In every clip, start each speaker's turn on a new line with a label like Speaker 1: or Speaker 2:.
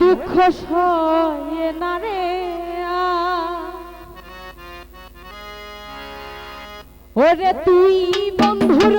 Speaker 1: দুঃখ সয়ে না রে ওরে তুই বন্ধুর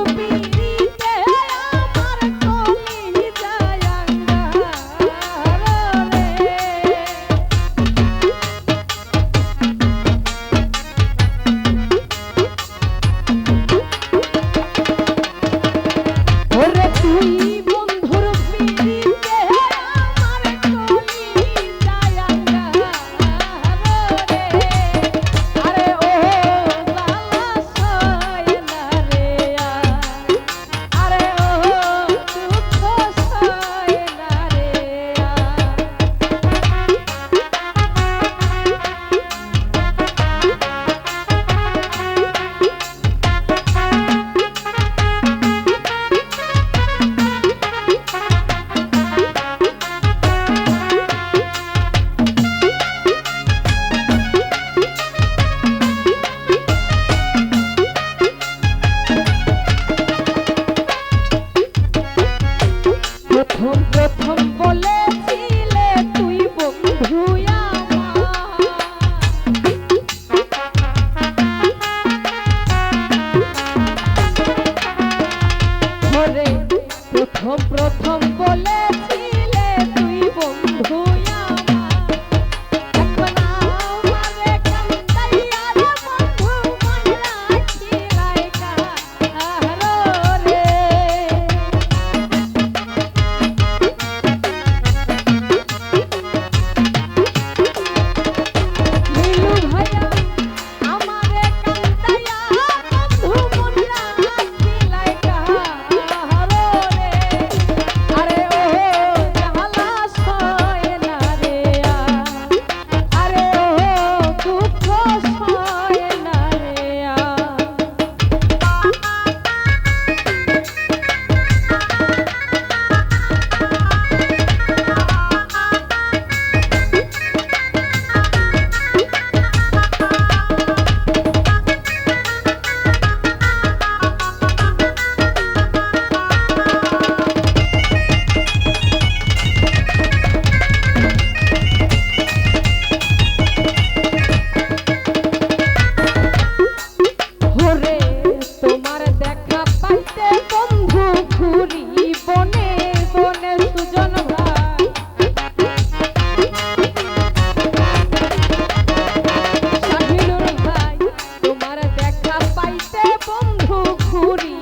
Speaker 1: প্রথম প্রথম বলে সম্ভব ঘুরি।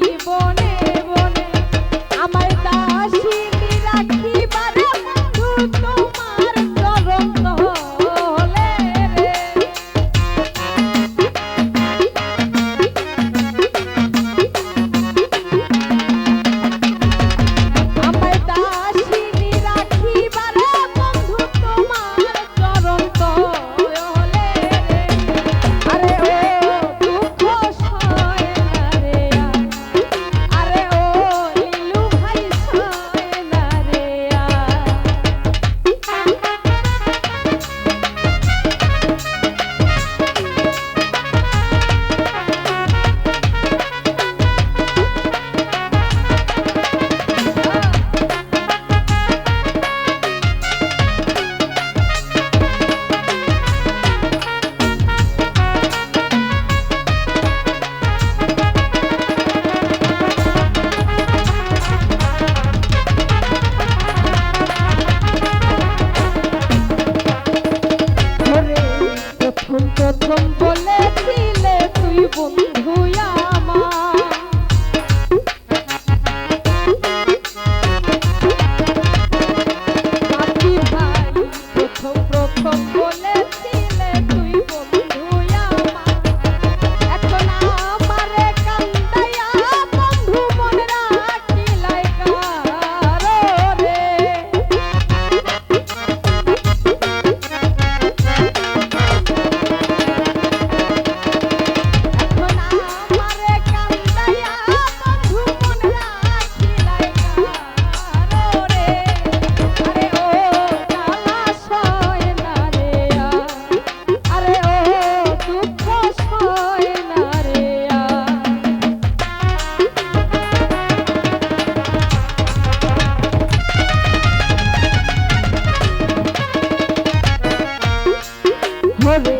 Speaker 1: হলে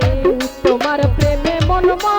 Speaker 1: তোমার প্রেমে মন মা